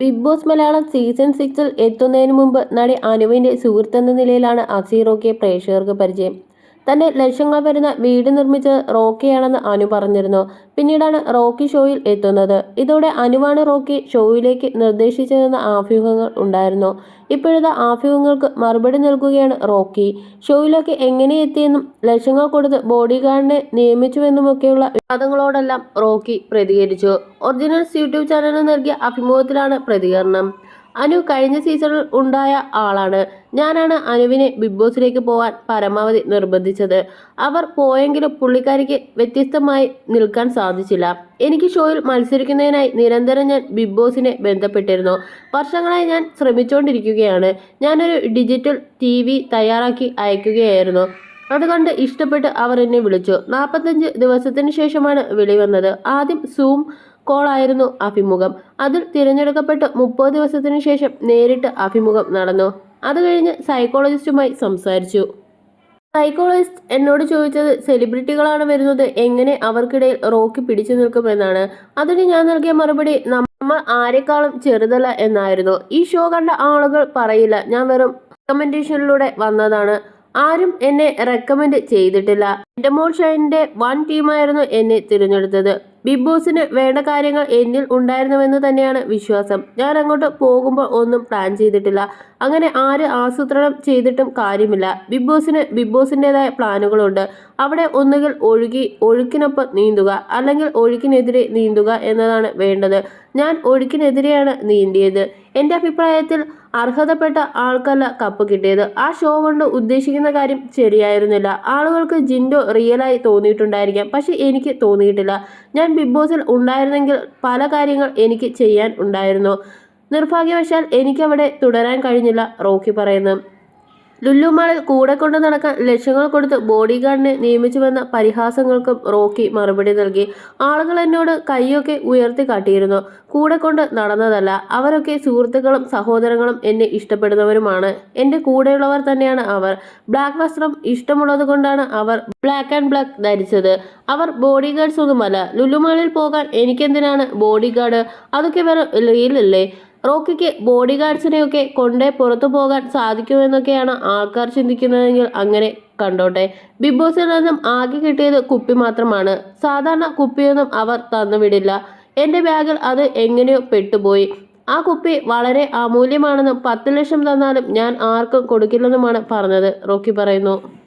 Big boss Malayalam season സിക്സിൽ എത്തുന്നതിന് മുമ്പ് നടി അനുവിന്റെ സുഹൃത്തെന്ന നിലയിലാണ് അസീറോക്കെ പ്രേക്ഷകർക്ക് പരിചയം. തന്റെ ലക്ഷ്യങ്ങൾ വരുന്ന വീട് നിർമ്മിച്ചത് റോക്കിയാണെന്ന് അനു പറഞ്ഞിരുന്നു. പിന്നീടാണ് റോക്കി ഷോയിൽ എത്തുന്നത്. ഇതോടെ അനുവാണ് റോക്കി ഷോയിലേക്ക് നിർദ്ദേശിച്ചതെന്ന ആഭ്യൂഹങ്ങൾ ഉണ്ടായിരുന്നു. ഇപ്പോഴത്തെ ആഭ്യൂഹങ്ങൾക്ക് മറുപടി നൽകുകയാണ് റോക്കി. ഷോയിലേക്ക് എങ്ങനെ എത്തിയെന്നും ലക്ഷങ്ങൾ കൊടുത്ത് ബോഡി ഗാർഡിനെ നിയമിച്ചുവെന്നുമൊക്കെയുള്ള വിവാദങ്ങളോടെല്ലാം റോക്കി പ്രതികരിച്ചു. ഒറിജിനൽസ് യൂട്യൂബ് ചാനലിന് നൽകിയ അഭിമുഖത്തിലാണ് പ്രതികരണം. അനു കഴിഞ്ഞ സീസണിൽ ഉണ്ടായ ആളാണ്. ഞാനാണ് അനുവിനെ ബിഗ് ബോസിലേക്ക് പോകാൻ പരമാവധി നിർബന്ധിച്ചത്. അവർ പോയെങ്കിലും പുള്ളിക്കാരിക്ക് വ്യത്യസ്തമായി നിൽക്കാൻ സാധിച്ചില്ല. എനിക്ക് ഷോയിൽ മത്സരിക്കുന്നതിനായി നിരന്തരം ഞാൻ ബിഗ് ബോസിനെ ബന്ധപ്പെട്ടിരുന്നു. വർഷങ്ങളായി ഞാൻ ശ്രമിച്ചുകൊണ്ടിരിക്കുകയാണ് ഞാനൊരു ഡിജിറ്റൽ ടി വി തയ്യാറാക്കി അയക്കുകയായിരുന്നു. അതുകൊണ്ട് ഇഷ്ടപ്പെട്ട് അവർ എന്നെ വിളിച്ചു. നാൽപ്പത്തഞ്ച് ദിവസത്തിന് ശേഷമാണ് വിളി വന്നത്. ആദ്യം സൂം കോളായിരുന്നു അഭിമുഖം. അതിൽ തിരഞ്ഞെടുക്കപ്പെട്ട് മുപ്പത് ദിവസത്തിനു ശേഷം നേരിട്ട് അഭിമുഖം നടന്നു. അത് കഴിഞ്ഞ് സൈക്കോളജിസ്റ്റുമായി സംസാരിച്ചു. സൈക്കോളജിസ്റ്റ് എന്നോട് ചോദിച്ചത് സെലിബ്രിറ്റികളാണ് വരുന്നത് എങ്ങനെ അവർക്കിടയിൽ റോക്കി പിടിച്ചു നിൽക്കുമെന്നാണ്. അതിന് ഞാൻ നൽകിയ മറുപടി നമ്മൾ ആരെക്കാളും ചെറുതല്ല എന്നായിരുന്നു. ഈ ഷോ കണ്ട ആളുകൾ പറയില്ല ഞാൻ വെറും റെക്കമെൻഡേഷനിലൂടെ വന്നതാണ്. ആരും എന്നെ റെക്കമെൻഡ് ചെയ്തിട്ടില്ല. എന്റെ മോൾ വൺ ടീമായിരുന്നു എന്നെ തിരഞ്ഞെടുത്തത്. ബിഗ് ബോസിന് വേണ്ട കാര്യങ്ങൾ എന്നിൽ ഉണ്ടായിരുന്നുവെന്ന് തന്നെയാണ് വിശ്വാസം. ഞാൻ അങ്ങോട്ട് പോകുമ്പോൾ ഒന്നും പ്ലാൻ ചെയ്തിട്ടില്ല. അങ്ങനെ ആര് ആസൂത്രണം ചെയ്തിട്ടും കാര്യമില്ല. ബിഗ് ബോസിന് ബിഗ് ബോസിന്റെതായ പ്ലാനുകളുണ്ട്. അവിടെ ഒന്നുകിൽ ഒഴുകി ഒഴുക്കിനൊപ്പം നീന്തുക അല്ലെങ്കിൽ ഒഴുക്കിനെതിരെ നീന്തുക എന്നതാണ് വേണ്ടത്. ഞാൻ ഒഴുക്കിനെതിരെയാണ് നീന്തിയത്. എന്റെ അഭിപ്രായത്തിൽ അർഹതപ്പെട്ട ആൾക്കല്ല കപ്പ് കിട്ടിയത്. ആ ഷോ കൊണ്ട് ഉദ്ദേശിക്കുന്ന കാര്യം ശരിയായിരുന്നില്ല. ആളുകൾക്ക് ജിൻഡോ റിയലായി തോന്നിയിട്ടുണ്ടായിരിക്കാം. പക്ഷെ എനിക്ക് തോന്നിയിട്ടില്ല. ഞാൻ ബിഗ് ബോസിൽ ഉണ്ടായിരുന്നെങ്കിൽ പല കാര്യങ്ങൾ എനിക്ക് ചെയ്യാൻ ഉണ്ടായിരുന്നു. നിർഭാഗ്യവശാൽ എനിക്കവിടെ തുടരാൻ കഴിഞ്ഞില്ല റോക്കി പറയുന്നു. ലുല്ലുമാളിൽ കൂടെ കൊണ്ട് നടക്കാൻ ലക്ഷങ്ങൾ കൊടുത്ത് ബോഡി ഗാർഡിനെ നിയമിച്ചുവെന്ന പരിഹാസങ്ങൾക്കും റോക്കി മറുപടി നൽകി. ആളുകൾ എന്നോട് കൈയൊക്കെ ഉയർത്തി കാട്ടിയിരുന്നു. കൂടെ കൊണ്ട് നടന്നതല്ല അവരൊക്കെ സുഹൃത്തുക്കളും സഹോദരങ്ങളും എന്നെ ഇഷ്ടപ്പെടുന്നവരുമാണ്. എന്റെ കൂടെയുള്ളവർ തന്നെയാണ് അവർ. ബ്ലാക്ക് വസ്ത്രം ഇഷ്ടമുള്ളത് കൊണ്ടാണ് അവർ ബ്ലാക്ക് ആൻഡ് ബ്ലാക്ക് ധരിച്ചത്. അവർ ബോഡി ഗാർഡ്സ് ഒന്നുമല്ല ലുല്ലുമാളിൽ പോകാൻ എനിക്കെന്തിനാണ് ബോഡി ഗാർഡ് അതൊക്കെ വെറും റീലല്ലേ റോക്കിക്ക് ബോഡി ഗാർഡ്സിനെയൊക്കെ കൊണ്ടേ പുറത്തു പോകാൻ സാധിക്കുമെന്നൊക്കെയാണ് ആൾക്കാർ ചിന്തിക്കുന്നതെങ്കിൽ അങ്ങനെ കണ്ടോട്ടെ. ബിഗ് ബോസിൽ നിന്നും ആകെ കിട്ടിയത് കുപ്പി മാത്രമാണ്. സാധാരണ കുപ്പിയൊന്നും അവർ തന്നുവിടില്ല. എന്റെ ബാഗിൽ അത് എങ്ങനെയോ പെട്ടുപോയി. ആ കുപ്പി വളരെ അമൂല്യമാണെന്നും പത്ത് ലക്ഷം തന്നാലും ഞാൻ ആർക്കും കൊടുക്കില്ലെന്നുമാണ് പറഞ്ഞത് റോക്കി പറയുന്നു.